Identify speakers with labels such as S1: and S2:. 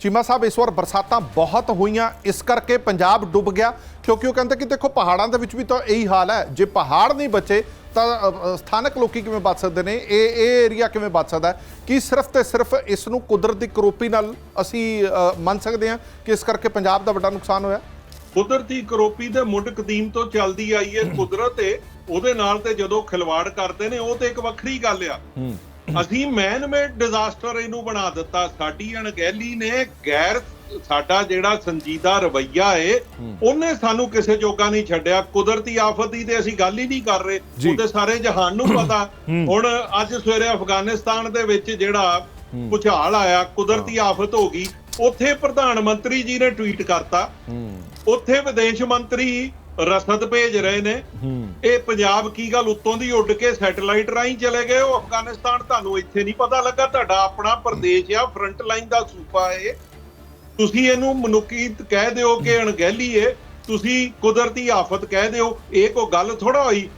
S1: ਚੀਮਾ ਸਾਹਿਬ ਇਸ ਵਾਰ ਬਰਸਾਤਾਂ ਬਹੁਤ ਹੋਈਆਂ ਇਸ ਕਰਕੇ ਪੰਜਾਬ ਡੁੱਬ ਗਿਆ ਕਿਉਂਕਿ ਉਹ ਕਹਿੰਦੇ ਕਿ ਦੇਖੋ ਪਹਾੜਾਂ ਦੇ ਵਿੱਚ ਵੀ ਤਾਂ ਇਹੀ ਹਾਲ ਹੈ। ਜੇ ਪਹਾੜ ਨਹੀਂ ਬਚੇ ਤਾਂ ਸਥਾਨਕ ਲੋਕੀ ਕਿਵੇਂ ਬਚ ਸਕਦੇ ਨੇ? ਇਹ ਇਹ ਏਰੀਆ ਕਿਵੇਂ ਬਚ ਸਕਦਾ? ਕੀ ਸਿਰਫ ਤੇ ਸਿਰਫ ਇਸ ਨੂੰ ਕੁਦਰਤ ਦੀ ਕਰੋਪੀ ਨਾਲ ਅਸੀਂ ਮੰਨ ਸਕਦੇ ਹਾਂ ਕਿ ਇਸ ਕਰਕੇ ਪੰਜਾਬ ਦਾ ਵੱਡਾ ਨੁਕਸਾਨ ਹੋਇਆ?
S2: ਕੁਦਰਤੀ ਕਰੋਪੀ ਦੇ ਮੁੱਢ ਕਦੀਮ ਤੋਂ ਚੱਲਦੀ ਆਈ ਹੈ ਕੁਦਰਤ ਏ ਉਹਦੇ ਨਾਲ ਤੇ ਜਦੋਂ ਖਿਲਵਾੜ ਕਰਦੇ ਨੇ ਉਹ ਤੇ ਇੱਕ ਵੱਖਰੀ ਗੱਲ ਆ। ਅਸੀਂ ਮੈਨ ਮੇਡ ਡਿਜ਼ਾਸਟਰ ਇਹਨੂੰ ਬਣਾ ਦਿੱਤਾ। ਸਾਡੀ ਅਣਗਹਿਲੀ ਨੇ ਗੈਰ ਸਾਡਾ ਜਿਹੜਾ ਸੰਜੀਦਾ ਰਵਈਆ ਏ ਉਹਨੇ ਸਾਨੂੰ ਕਿਸੇ ਜੋਗਾ ਨਹੀਂ ਛੱਡਿਆ। ਕੁਦਰਤੀ ਆਫਤ ਦੀ ਤੇ ਅਸੀਂ ਗੱਲ ਹੀ ਨਹੀਂ ਕਰ ਰਹੇ। ਉਹ ਤੇ ਸਾਰੇ ਜਹਾਨ ਨੂੰ ਪਤਾ। ਹੁਣ ਅੱਜ ਸਵੇਰੇ ਅਫਗਾਨਿਸਤਾਨ ਦੇ ਵਿੱਚ ਜਿਹੜਾ ਭੁਚਾਲ ਆਇਆ ਕੁਦਰਤੀ ਆਫਤ ਹੋ ਗਈ ਉੱਥੇ ਪ੍ਰਧਾਨ ਮੰਤਰੀ ਜੀ ਨੇ ਟਵੀਟ ਕਰਤਾ। ਉੱਥੇ ਵਿਦੇਸ਼ ਮੰਤਰੀ ਰਸਦ ਭੇਜ ਰਹੇ ਨੇ। ਇਹ ਪੰਜਾਬ ਕੀ ਗੱਲ ਉੱਤੋਂ ਦੀ ਉੱਡ ਕੇ ਸੈਟੇਲਾਈਟ ਰਾਹੀਂ ਚਲੇ ਗਏ? ਉਹ ਅਫਗਾਨਿਸਤਾਨ ਤੁਹਾਨੂੰ ਇੱਥੇ ਨਹੀਂ ਪਤਾ ਲੱਗਾ। ਤੁਹਾਡਾ ਆਪਣਾ ਪ੍ਰਦੇਸ਼ ਆ ਫਰੰਟ ਲਾਈਨ ਦਾ ਸੂਬਾ ਏ ਤੁਸੀਂ ਇਹਨੂੰ ਮਨੁੱਖੀ ਕਹਿ ਦਿਓ ਕਿ ਅਣਗਹਿਲੀ ਏ। ਤੁਸੀਂ ਕੁਦਰਤੀ ਆਫਤ ਕਹਿ ਦਿਓ। ਇਹ ਕੋਈ ਗੱਲ ਥੋੜਾ ਹੋਈ?